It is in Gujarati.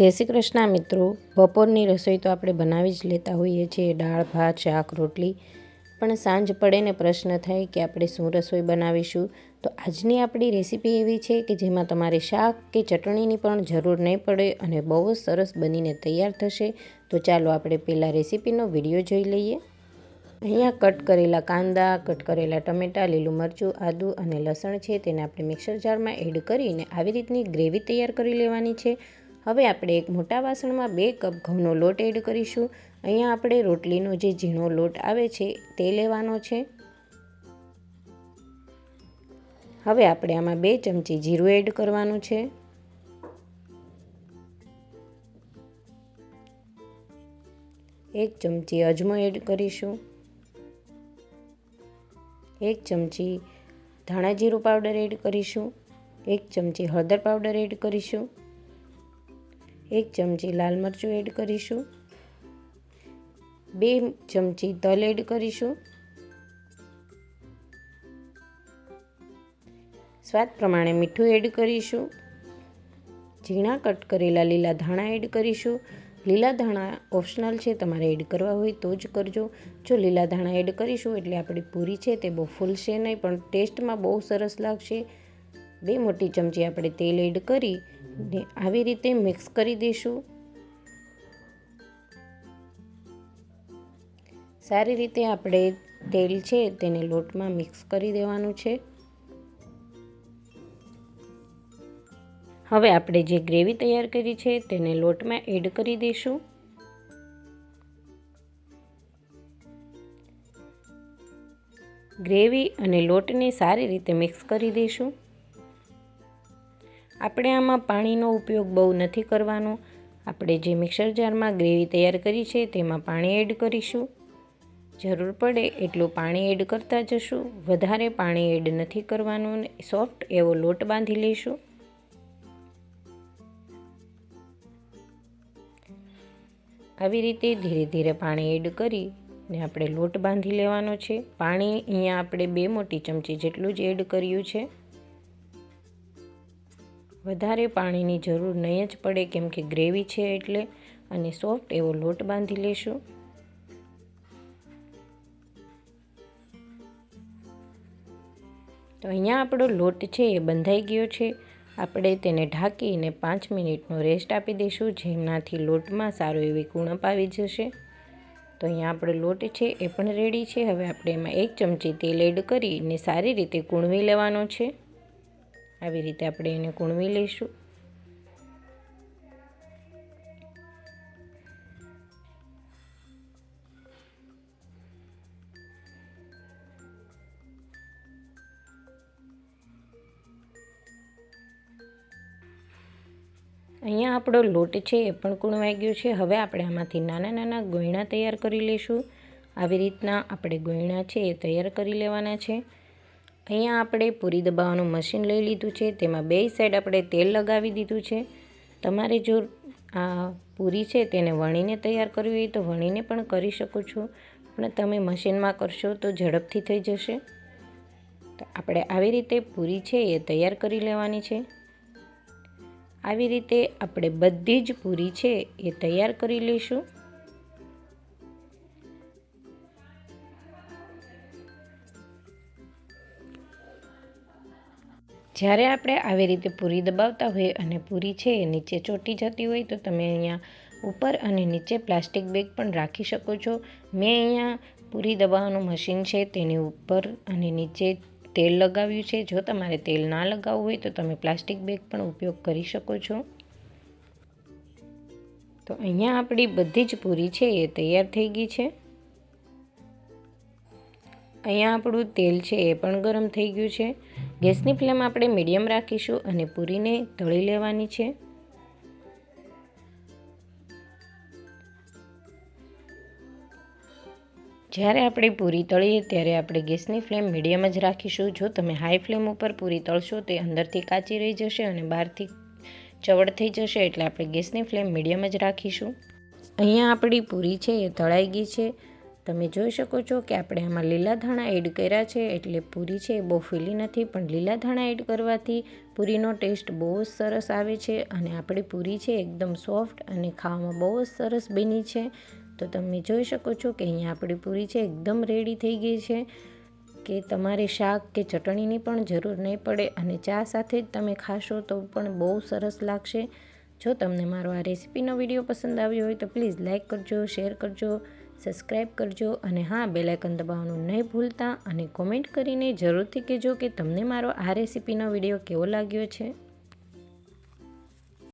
જય શ્રી કૃષ્ણ મિત્રો. બપોરની રસોઈ તો આપણે બનાવી જ લેતા હોઈએ છીએ. દાળ, ભાત, શાક, રોટલી. પણ સાંજ પડે ને પ્રશ્ન થાય કે આપણે શું રસોઈ બનાવીશું? તો આજની આપણી રેસીપી એવી છે કે જેમાં તમારે શાક કે ચટણીની પણ જરૂર નહીં પડે અને બહુ જ સરસ બનીને તૈયાર થશે. તો ચાલો આપણે પહેલાં રેસીપીનો વીડિયો જોઈ લઈએ. અહીંયા કટ કરેલા કાંદા, કટ કરેલા ટમેટાં, લીલું મરચું, આદું અને લસણ છે. તેને આપણે મિક્સર જારમાં એડ કરીને આવી રીતની ગ્રેવી તૈયાર કરી લેવાની છે. હવે આપણે એક મોટા વાસણમાં બે કપ ઘઉંનો લોટ એડ કરીશું. અહીંયા આપણે રોટલીનો જે ઝીણો લોટ આવે છે, તે લેવાનો છે. હવે આપણે આમાં બે ચમચી જીરું એડ કરવાનું છે. એક ચમચી અજમો એડ કરીશું. એક ચમચી ધાણા જીરું પાવડર એડ કરીશું. એક ચમચી હળદર પાવડર એડ કરીશું. એક ચમચી લાલ મરચું એડ કરીશું. બે ચમચી તલ એડ કરીશું. સ્વાદ પ્રમાણે મીઠું એડ કરીશું. ઝીણા કટ કરેલા લીલા ધાણા એડ કરીશું. લીલા ધાણા ઓપ્શનલ છે, તમારે એડ કરવા હોય તો જ કરજો. જો લીલા ધાણા એડ કરીશું એટલે આપણી પૂરી છે તે બહુ ફૂલશે નહીં, પણ ટેસ્ટમાં બહુ સરસ લાગશે. બે મોટી ચમચી આપણે તેલ એડ કરી ને આવી રીતે મિક્સ કરી દઈશું. સારી રીતે આપણે તેલ છે તેને લોટમાં મિક્સ કરી દેવાનું છે. હવે આપણે જે ગ્રેવી તૈયાર કરી છે તેને લોટમાં એડ કરી દઈશું. ગ્રેવી અને લોટને સારી રીતે મિક્સ કરી દઈશું. આપણે આમાં પાણીનો ઉપયોગ બહુ નથી કરવાનો. આપણે જે મિક્સર જારમાં ગ્રેવી તૈયાર કરી છે તેમાં પાણી એડ કરીશું. જરૂર પડે એટલું પાણી એડ કરતા જશું. વધારે પાણી એડ નથી કરવાનું સોફ્ટ એવો લોટ બાંધી લઈશું. આવી રીતે ધીરે ધીરે પાણી એડ કરી ને આપણે લોટ બાંધી લેવાનો છે. પાણી અહીંયા આપણે બે મોટી ચમચી જેટલું જ એડ કર્યું છે. વધારે પાણીની જરૂર નહીં જ પડે કેમ કે ગ્રેવી છે એટલે અને સોફ્ટ એવો લોટ બાંધી લેશું. તો અહીંયા આપણો લોટ છે એ બંધાઈ ગયો છે. આપણે તેને ઢાંકીને પાંચ મિનિટનો રેસ્ટ આપી દઈશું. જેનાથી લોટમાં સારું એવી કુણપ આવી જશે. તો અહીંયા આપણો લોટ છે એ પણ રેડી છે. હવે આપણે એમાં એક ચમચી તેલ એડ કરીને સારી રીતે કૂણવી લેવાનો છે. આવી રીતે આપણે એને કૂણવી લઈશું. અહીંયા આપણો લોટ છે એ પણ કૂણવાઈ ગયો છે. હવે આપણે આમાંથી નાના નાના ગોયણા તૈયાર કરી લઈશું. આવી રીતના આપણે ગોયણા છે એ તૈયાર કરી લેવાના છે. અહીંયા આપણે પૂરી દબાવવાનું મશીન લઈ લીધું છે, તેમાં બે સાઈડ આપણે તેલ લગાવી દીધું છે. તમારે જો આ પૂરી છે તેને વણીને તૈયાર કરવી હોય તો વણીને પણ કરી શકો છો. પણ તમે મશીનમાં કરશો તો ઝડપથી થઈ જશે. તો આપણે આવી રીતે પૂરી છે એ તૈયાર કરી લેવાની છે. આવી રીતે આપણે બધી જ પૂરી છે એ તૈયાર કરી લઈશું. જ્યારે આપણે આવી રીતે પૂરી દબાવતા હોઈએ અને પૂરી છે એ નીચે ચોટી જતી હોય તો તમે અહીંયા ઉપર અને નીચે પ્લાસ્ટિક બેગ પણ રાખી શકો છો. મેં અહીંયા પૂરી દબાવવાનું મશીન છે તેની ઉપર અને નીચે તેલ લગાવ્યું છે. જો તમારે તેલ ના લગાવવું હોય તો તમે પ્લાસ્ટિક બેગ પણ ઉપયોગ કરી શકો છો. તો અહીંયા આપણી બધી જ પૂરી છે એ તૈયાર થઈ ગઈ છે. અહીંયા આપણું તેલ છે એ પણ ગરમ થઈ ગયું છે. ગેસની ફ્લેમ આપણે મીડિયમ રાખીશું અને પૂરીને તળી લેવાની છે. જ્યારે આપણે પૂરી તળીએ ત્યારે આપણે ગેસની ફ્લેમ મીડિયમ જ રાખીશું. જો તમે હાઈ ફ્લેમ ઉપર પૂરી તળશો તે અંદરથી કાચી રહી જશે અને બહારથી ચવડ થઈ જશે એટલે આપણે ગેસની ફ્લેમ મીડિયમ જ રાખીશું. અહીંયા આપણી પૂરી છે એ તળાઈ ગઈ છે. તમે જોઈ શકો છો કે આપણે આમાં લીલા ધાણા એડ કર્યા છે એટલે પૂરી છે એ બહુ ફીલી નથી, પણ લીલા ધાણા એડ કરવાથી પૂરીનો ટેસ્ટ બહુ જ સરસ આવે છે અને આપણી પૂરી છે એકદમ સોફ્ટ અને ખાવામાં બહુ જ સરસ બની છે. તો તમે જોઈ શકો છો કે અહીંયા આપણી પૂરી છે એકદમ રેડી થઈ ગઈ છે, કે તમારે શાક કે ચટણીની પણ જરૂર નહીં પડે અને ચા સાથે જ તમે ખાશો તો પણ બહુ સરસ લાગશે. જો તમને મારો આ રેસીપીનો વીડિયો પસંદ આવ્યો હોય તો પ્લીઝ લાઇક કરજો, શેર કરજો સબસ્ક્રાઈબ કરજો અને હા બેલાઇકન દબાવવાનું નહીં ભૂલતા અને કોમેન્ટ કરીને જરૂરથી કહેજો કે તમને મારો આ રેસીપીનો વીડિયો કેવો લાગ્યો છે.